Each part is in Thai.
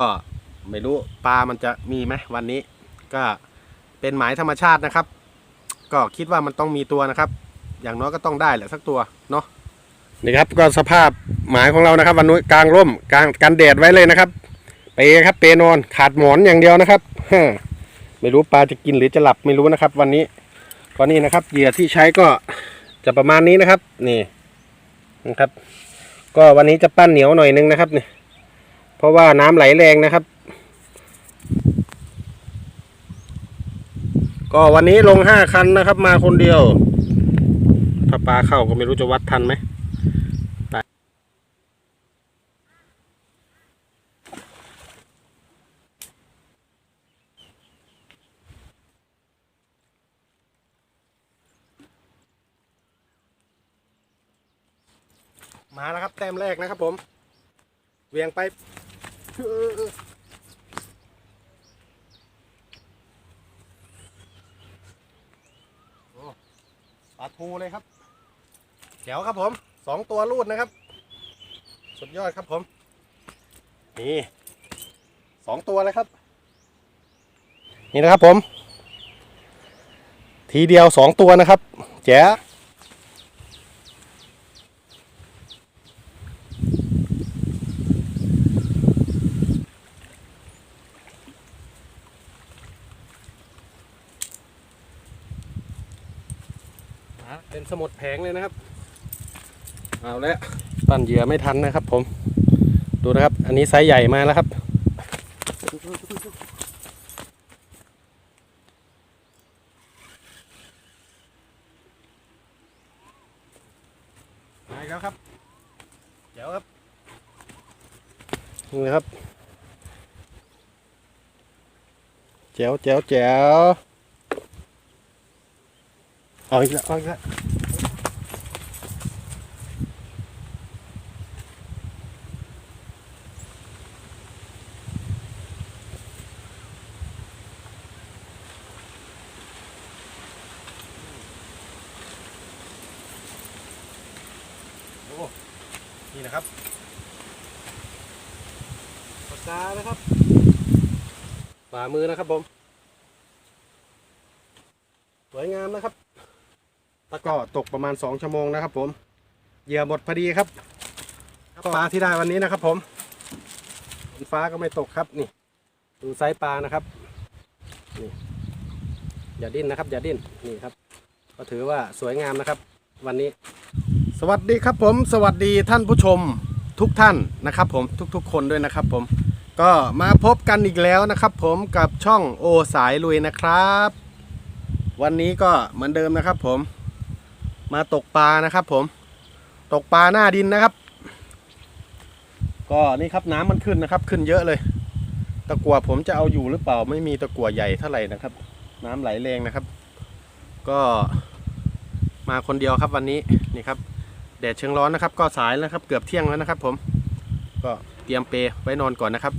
ก็ไม่รู้ปลามันจะมีไหมวันนี้ ก็เป็นหมายธรรมชาตินะครับ ก็คิดว่ามันต้องมีตัวนะครับ อย่างน้อยก็ต้องได้แหละสักตัวเนาะนี่ครับก็สภาพหมายของเรานะครับ วันนี้กลางร่มกลางกันแดดไว้เลยนะครับ เปครับเปนอนขาดหมอนอย่างเดียวนะครับไม่รู้ปลาจะกินหรือจะหลับไม่รู้นะครับ วันนี้ก็นี่นะครับเหยื่อที่ใช้ก็จะประมาณนี้นะครับ นี่นะครับ ก็วันนี้จะปั้นเหนียวหน่อยนึงนะครับนี่ ราะว่าน้ำไหลแรงนะครับ ก็วันนี้ลงห้าคันนะครับ มาคนเดียว ถ้าปลาเข้าก็ไม่รู้จะวัดทันไหมมาแล้วครับแต้มแรกนะครับผม เวียงไป ปลาทูเลยครับเดี๋วครับผมสองตัวรูดนะครับ สุดยอดครับผม นี่สองตัวเลยครับ นี่นะครับผม ทีเดียวสองตัวนะครับ แจ๋ เป็นสมุดแผงเลยนะครับ เอาแล้วปั่นเหยื่อไม่ทันนะครับผม ดูนะครับ อันนี้ไซส์ใหญ่มาแล้วครับ มาอีกแล้วครับ เดี๋ยวครับนี่เลยครับแจ๋วแจ๋วแจ๋ว เอาอีกแล้วเอาอีกแล้วนี่นะครับปากกานะครับฝ่ามือนะครับผม สวยงามนะครับแล้ว ก็ตกประมาณ 2 ชั่วโมงนะครับ ผมเหยื่อหมดพอดีครับปลาที่ได้วันนี้นะครับ ผมฝนฟ้าก็ไม่ตกครับนี่ ดูไซส์ปลานะครับนี่อย่าดิ้นนะครับ อย่าดิ้นนี่ครับ ก็ถือว่าสวยงามนะครับ วันนี้ สวัสดีครับผม สวัสดีท่านผู้ชมทุกท่านนะครับ ผมทุกๆ คนด้วยนะครับ ผม ก็มาพบกันอีกแล้วนะครับ ผมกับช่องโอสายลุยนะครับ วันนี้ก็เหมือนเดิมนะครับ ผม มาตกปลานะครับผมตกปลาหน้าดินนะครับ ก็นี่ครับน้ำมันขึ้นนะครับ ขึ้นเยอะเลย ตะกัวผมจะเอาอยู่หรือเปล่าไม่มีตะกัวใหญ่เท่าไหร่นะครับ น้ำไหลแรงนะครับ ก็มาคนเดียวครับวันนี้นี่ครับแดดเชิงร้อนนะครับ ก็สายแล้วครับ เกือบเที่ยงแล้วนะครับ ผม ก็เตรียมเปไว้นอนก่อนนะครับ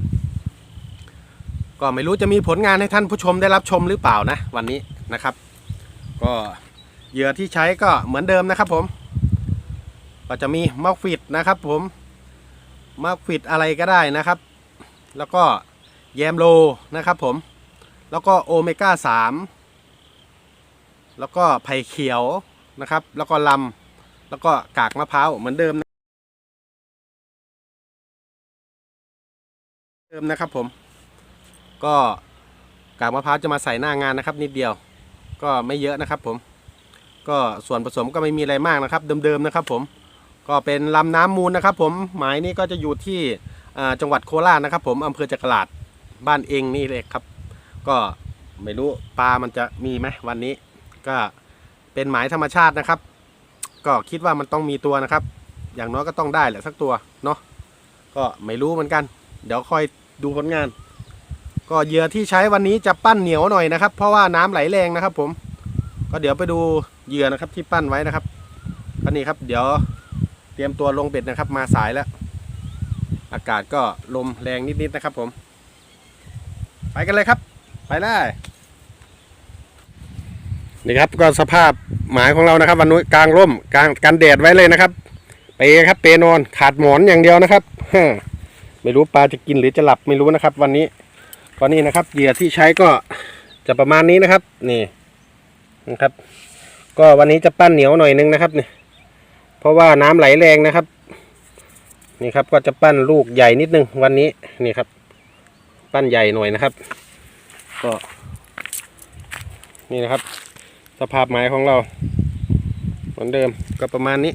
ก็ไม่รู้จะมีผลงานให้ท่านผู้ชมได้รับชมหรือเปล่านะ วันนี้นะครับ ก็ เหยื่อที่ใช้ก็เหมือนเดิมนะครับผม ก็จะมีมักฟิดนะครับผมมักฟิดอะไรก็ได้นะครับ แล้วก็แยมโลนะครับผม แล้วก็โอเมก้าสามแล้วก็ไผ่เขียวนะครับ แล้วก็ลำ แล้วก็กากมะพร้าวเหมือนเดิมเดิมนะครับผม ก็กากมะพร้าวจะมาใส่หน้างานนะครับ นิดเดียว ก็ไม่เยอะนะครับผม ก็ส่วนผสมก็ไม่มีอะไรมากนะครับ เดิมๆนะครับ ผมก็เป็นลำน้ำมูลนะครับ ผมหมายนี้ก็จะอยู่ที่จังหวัดโคราชนะครับ ผมอำเภอจักราดบ้านเองนี่เลยครับ ก็ไม่รู้ปลามันจะมีไหมวันนี้ ก็เป็นหมายธรรมชาตินะครับ ก็คิดว่ามันต้องมีตัวนะครับ อย่างน้อยก็ต้องได้แหละสักตัวเนาะก็ไม่รู้เหมือนกัน เดี๋ยวค่อยดูผลงาน ก็เหยื่อที่ใช้วันนี้จะปั้นเหนียวหน่อยนะครับ เพราะว่าน้ำไหลแรงนะครับ ผม ก็เดี๋ยวไปดู เหยื่อนะครับที่ปั้นไว้นะครับก็นี่ครับ เดี๋ยวเตรียมตัวลงเบ็ดนะครับ มาสายแล้ว อากาศก็ลมแรงนิดๆนะครับ ผม ไปกันเลยครับ ไปเลยนี่ครับก็สภาพหมายของเรานะครับ วันนี้กลางร่มกลางกันแดดไว้เลยนะครับ เปครับ เปนอนขาดหมอนอย่างเดียวนะครับไม่รู้ปลาจะกินหรือจะหลับไม่รู้นะครับ วันนี้ก็นี่นะครับเหยื่อที่ใช้ก็จะประมาณนี้นะครับ นี่นะครับ ก็วันนี้จะปั้นเหนียวหน่อยนึงนะครับเนี่ยเพราะว่าน้ำไหลแรงนะครับ นี่ครับก็จะปั้นลูกใหญ่นิดนึงวันนี้นี่ครับ ปั้นใหญ่หน่อยนะครับ ก็ นี่นะครับ สภาพไม้ของเรา เหมือนเดิมก็ประมาณนี้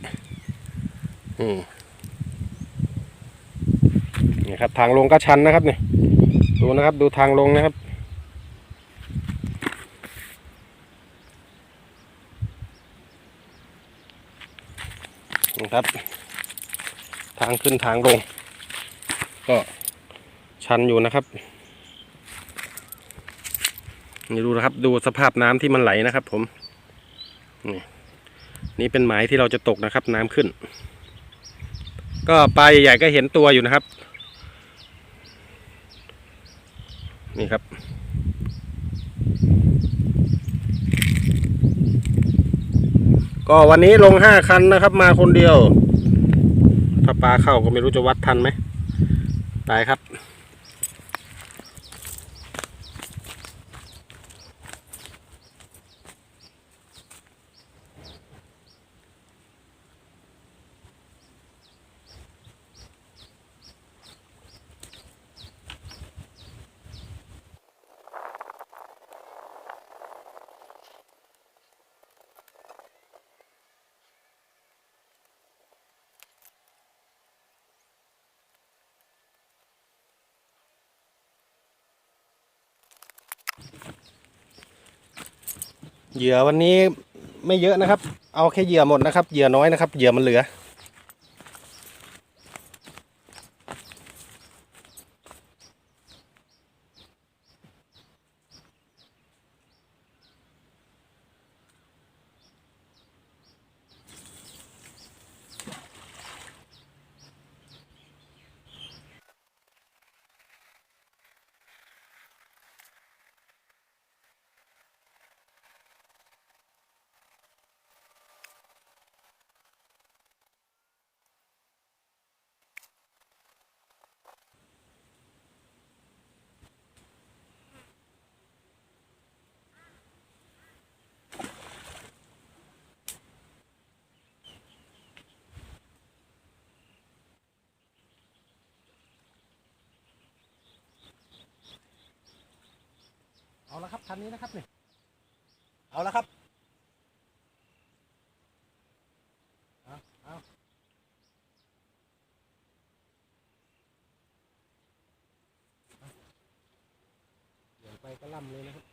นี่ครับทางลงก็ชันนะครับเนี่ยดูนะครับ ดูทางลงนะครับ ครับ ทางขึ้นทางลง ก็ชันอยู่นะครับนี่ดูนะครับ ดูสภาพน้ำที่มันไหลนะครับ ผม นี่นี่เป็นหมายที่เราจะตกนะครับ น้ำขึ้น ก็ปลาใหญ่ๆก็เห็นตัวอยู่นะครับ นี่ครับ ก็วันนี้ลงห้าคันนะครับ มาคนเดียว ถ้าปลาเข้าก็ไม่รู้จะวัดทันไหมตายครับ เหยื่อวันนี้ไม่เยอะนะครับ เอาแค่เหยื่อหมดนะครับ เหยื่อน้อยนะครับ เหยื่อมันเหลือ เอาละครับคันนี้นะครับเนี่ยเอาละครับเอาเอาเดี๋ยวไปก็ล่ำเลยนะครับ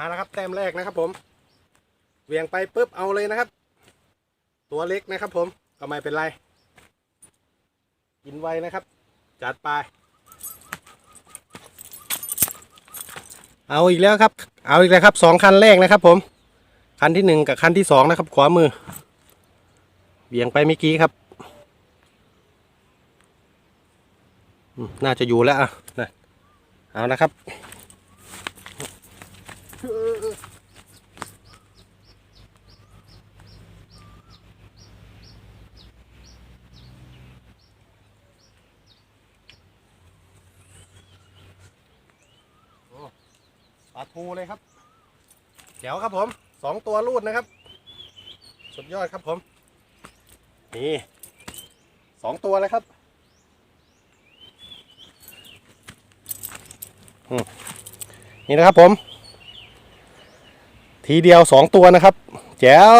มาแล้วครับแต้มแรกนะครับ ผมเวียงไปปุ๊บเอาเลยนะครับ ตัวเล็กนะครับ ผมก็ไม่เป็นไร กินไวนะครับ จัดไป เอาอีกแล้วครับ เอาอีกแล้วครับสองคันแรกนะครับ ผม คันที่หนึ่งกับคันที่สองนะครับ ขวามือเวียงไปเมื่อกี้ครับน่าจะอยู่แล้วอะนะเอานะครับ ปลาทูเลยครับเดี๋ยวครับผมสองตัวรูดนะครับ สุดยอดครับผม นี่สองตัวเลยครับอืมนี่นะครับผม ทีเดียวสองตัวนะครับ แจ๋ว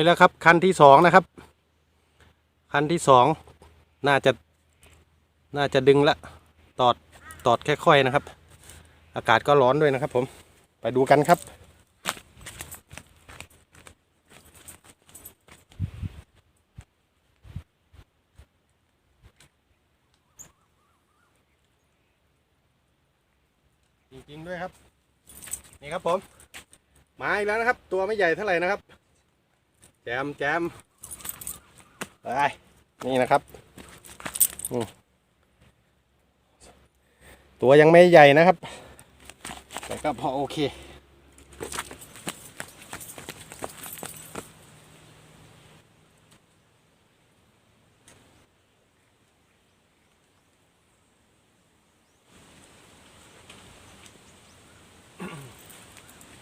อยแล้วครับ คันที่สองนะครับ คันที่สองน่าจะน่าจะดึงละตอดตอดค่อยๆนะครับ อากาศก็ร้อนด้วยนะครับผมไปดูกันครับ จริงๆด้วยครับ นี่ครับผม มาอีกแล้วนะครับ ตัวไม่ใหญ่เท่าไหร่นะครับ แจมแจมไปนี่นะครับอืมตัวยังไม่ใหญ่นะครับ แต่ก็พอโอเค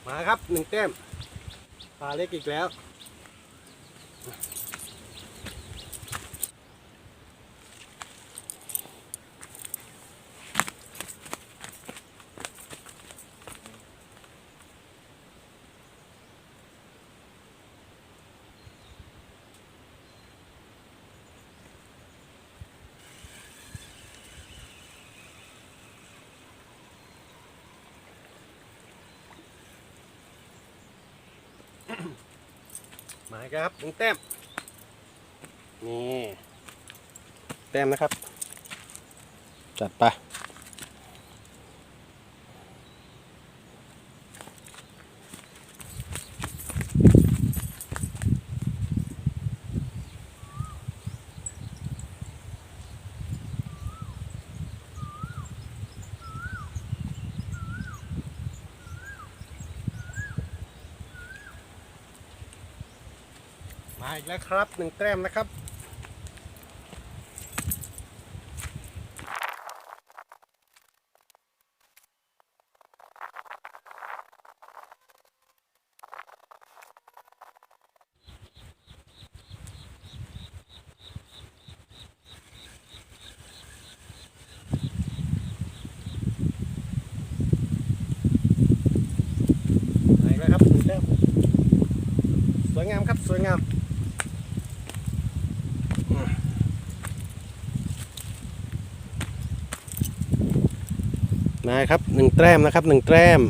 มาครับหนึ่งแต้มปลาเล็กอีกแล้ว มาครับหนึ่งแต้ม นี่แต้มนะครับ จัดไปมาอีกแล้วครับหนึ่งแต้มนะครับ มาอีกแล้วครับหนึ่งแต้ม ส วยงามครับสวยงามนะครับหนึ่งแต้มนะครับหนึ่งแต้ม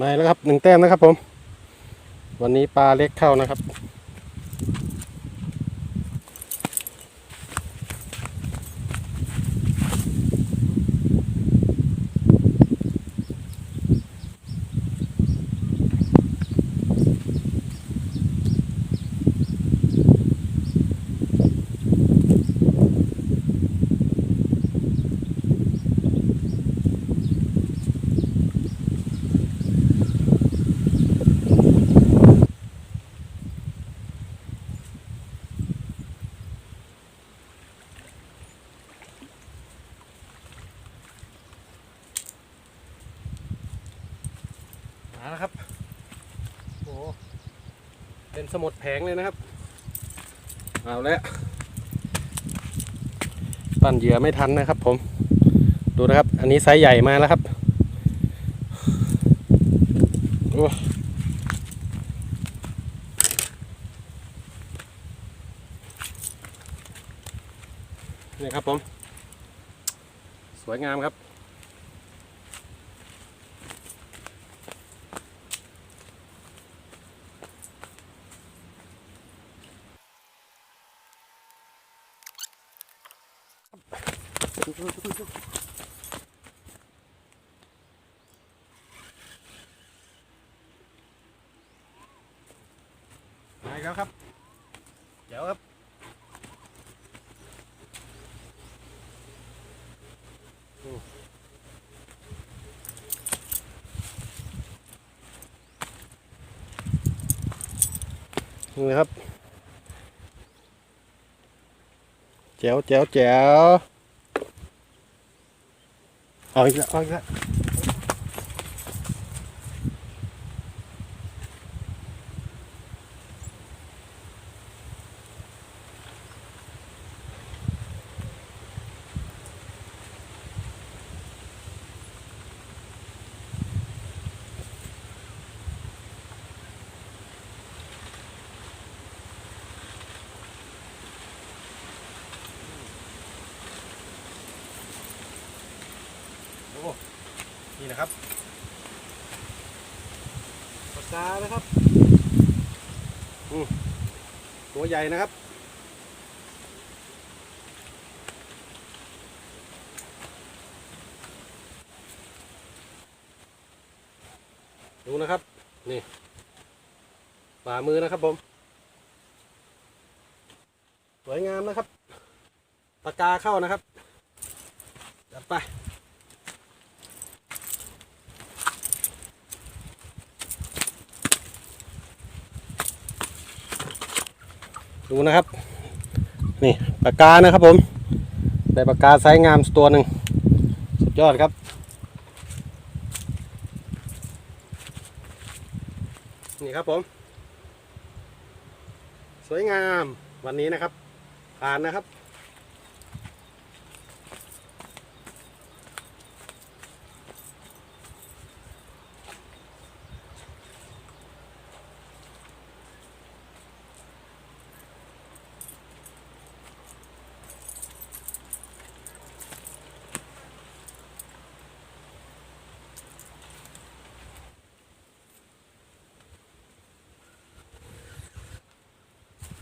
มาแล้วครับหนึ่งแต้มนะครับผม วันนี้ปลาเล็กเข้านะครับ เป็นสมุดแผงเลยนะครับ เอาแล้วปั่นเหยื่อไม่ทันนะครับผม ดูนะครับ อันนี้ไซส์ใหญ่มาแล้วครับโอ้นี่ครับผม สวยงามครับ อีกแล้วครับ เดี๋ยวครับนี่นะครับแจ๋วแจ๋วแจ๋วเอาอีกแล้วเอาอีกแล้วโอ้ นี่นะครับปากกานะครับตัวใหญ่นะครับดูนะครับ นี่ฝ่ามือนะครับผม สวยงามนะครับปากกาเข้านะครับ จัดไป ดูนะครับ นี่ปากกานะครับผมได้ปากกาไซส์งามตัวหนึ่งสุดยอดครับ นี่ครับผม สวยงามวันนี้นะครับผ่านนะครับ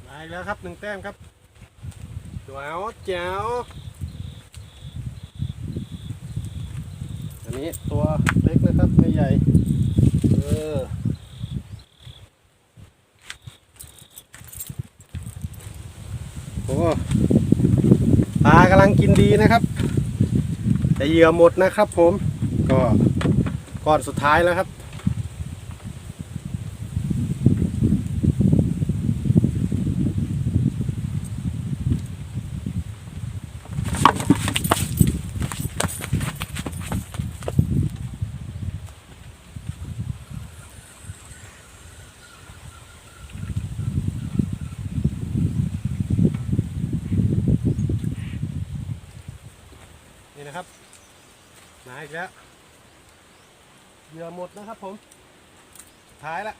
มาแล้วครับหนึ่งแต้มครับแจ๋วแจ๋วอันนี้ตัวเล็กนะครับไม่ใหญ่ เออโอ้ปลากำลังกินดีนะครับ แต่เหยื่อหมดนะครับผม ก็ก้อนสุดท้ายแล้วครับ นะครับ มาอีกแล้ว เหยื่อหมดนะครับผม ท้ายละ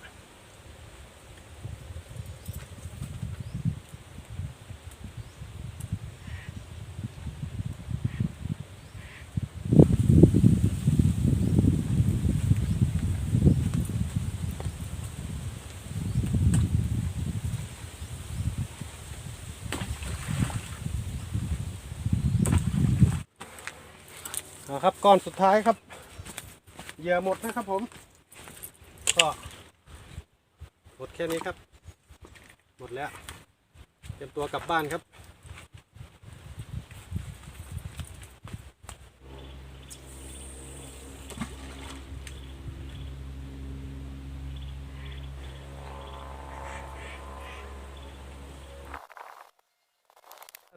ครับก้อนสุดท้ายครับเหยื่อหมดนะครับผม ก็หมดแค่นี้ครับ หมดแล้วเตรียมตัวกลับบ้านครับ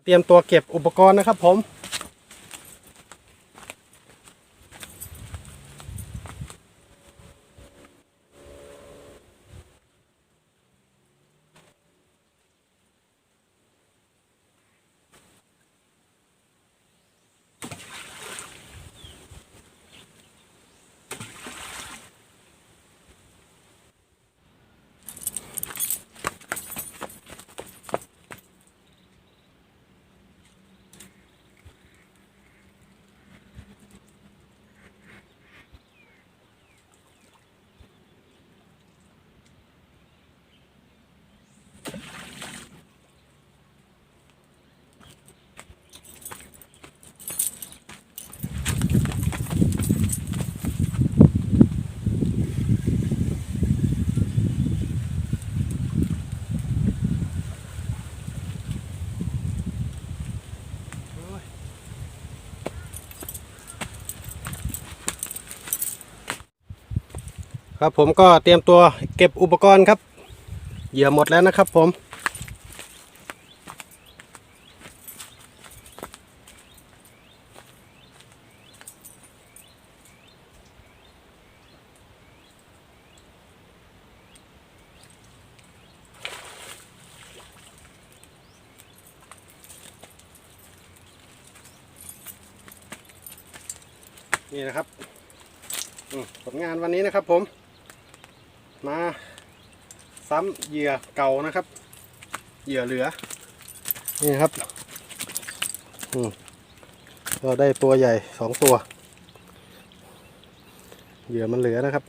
เตรียมตัวเก็บอุปกรณ์นะครับผม ครับผมก็เตรียมตัวเก็บอุปกรณ์ครับ เหยื่อหมดแล้วนะครับผมนี่นะครับผลงานวันนี้นะครับผม มาซ้ำเหยื่อเก่านะครับ เหยื่อเหลือ นี่ครับอืมก็ได้ตัวใหญ่สองตัว เหยื่อมันเหลือนะครับ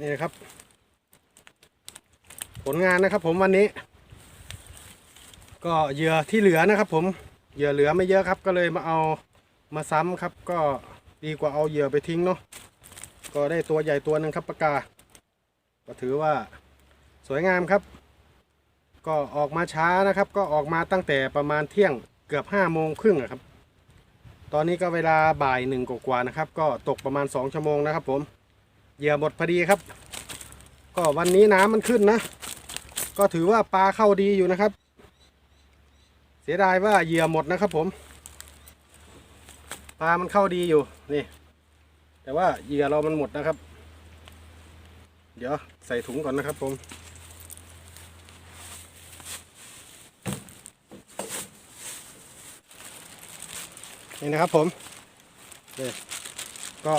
นี่นะครับ ผลงานนะครับผมวันนี้ ก็เหยื่อที่เหลือนะครับ ผมเหยื่อเหลือไม่เยอะครับ ก็เลยมาเอามาซ้ำครับ ก็ดีกว่าเอาเหยื่อไปทิ้งเนาะก็ได้ตัวใหญ่ตัวหนึ่งครับปากกาก็ถือว่าสวยงามครับ ก็ออกมาช้านะครับ ก็ออกมาตั้งแต่ประมาณเที่ยงเกือบห้าโมงครึ่งอะครับ ตอนนี้ก็เวลาบ่ายหนึ่งกว่าๆนะครับ ก็ตกประมาณสองชั่วโมงนะครับ ผมเหยื่อหมดพอดีครับ ก็วันนี้น้ำมันขึ้นนะ ก็ถือว่าปลาเข้าดีอยู่นะครับ เสียดายว่าเหยื่อหมดนะครับผม ปลามันเข้าดีอยู่นี่ แต่ว่าเหยื่อเรามันหมดนะครับ เดี๋ยวใส่ถุงก่อนนะครับผมนี่นะครับผมนี่ก็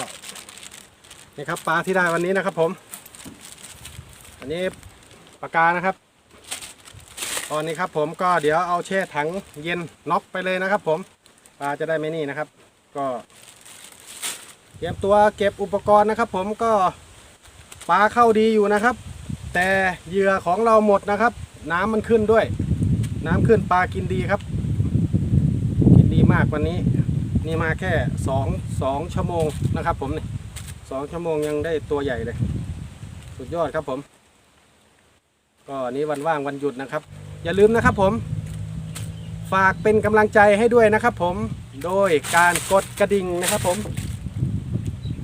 นี่ครับปลาที่ได้วันนี้นะครับผม อันนี้ปากกานะครับ ตอนนี้ครับผมก็เดี๋ยวเอาแช่ถังเย็นน็อกไปเลยนะครับ ผมปลาจะได้ไม่นี่นะครับ ก็เตรียมตัวเก็บอุปกรณ์นะครับ ผมก็ปลาเข้าดีอยู่นะครับ แต่เหยื่อของเราหมดนะครับ น้ำมันขึ้นด้วย น้ำขึ้นปลากินดีครับ กินดีมากวันนี้ นี่มาแค่สองสองชั่วโมงนะครับ ผมนี่สองชั่วโมงยังได้ตัวใหญ่เลย สุดยอดครับผม ก็นี้วันว่างวันหยุดนะครับ อย่าลืมนะครับผม ฝากเป็นกำลังใจให้ด้วยนะครับผมโดยการกดกระดิ่งนะครับผม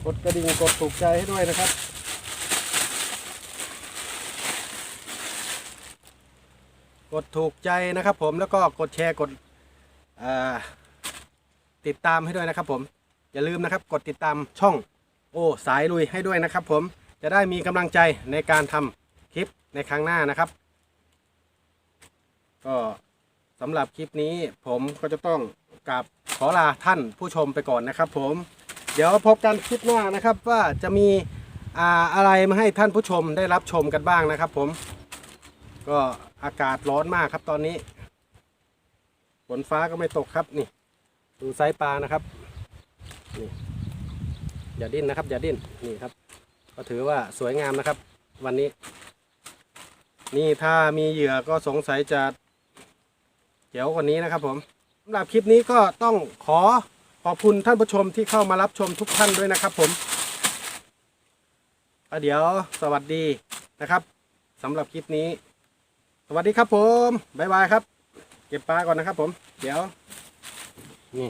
กดกระดิ่งกดถูกใจให้ด้วยนะครับ กดถูกใจนะครับผมแล้วก็กดแชร์กดติดตามให้ด้วยนะครับผม อย่าลืมนะครับกดติดตามช่องโอ้สายลุยให้ด้วยนะครับผมจะได้มีกำลังใจในการทำคลิปในครั้งหน้านะครับ ก็สำหรับคลิปนี้ผมก็จะต้องกราบขอลาท่านผู้ชมไปก่อนนะครับ ผมเดี๋ยวพบกันคลิปหน้านะครับว่าจะมีอ่าอะไรมาให้ท่านผู้ชมได้รับชมกันบ้างนะครับ ผม ก็อากาศร้อนมากครับตอนนี้ฝนฟ้าก็ไม่ตกครับนี่ ดูไซส์ปลานะครับนี่อย่าดิ้นนะครับ อย่าดิ้นนี่ครับ ก็ถือว่าสวยงามนะครับ วันนี้ นี่ถ้ามีเหยื่อก็สงสัยจะ เจ๋ววันนี้นะครับผมสำหรับคลิปนี้ก็ต้องขอขอบคุณท่านผู้ชมที่เข้ามารับชมทุกท่านด้วยนะครับผมเดี๋ยวสวัสดีนะครับสำหรับคลิปนี้ สวัสดีครับผมบ๊ายบายครับ เก็บปลาก่อนนะครับผม เดี๋ยวนี่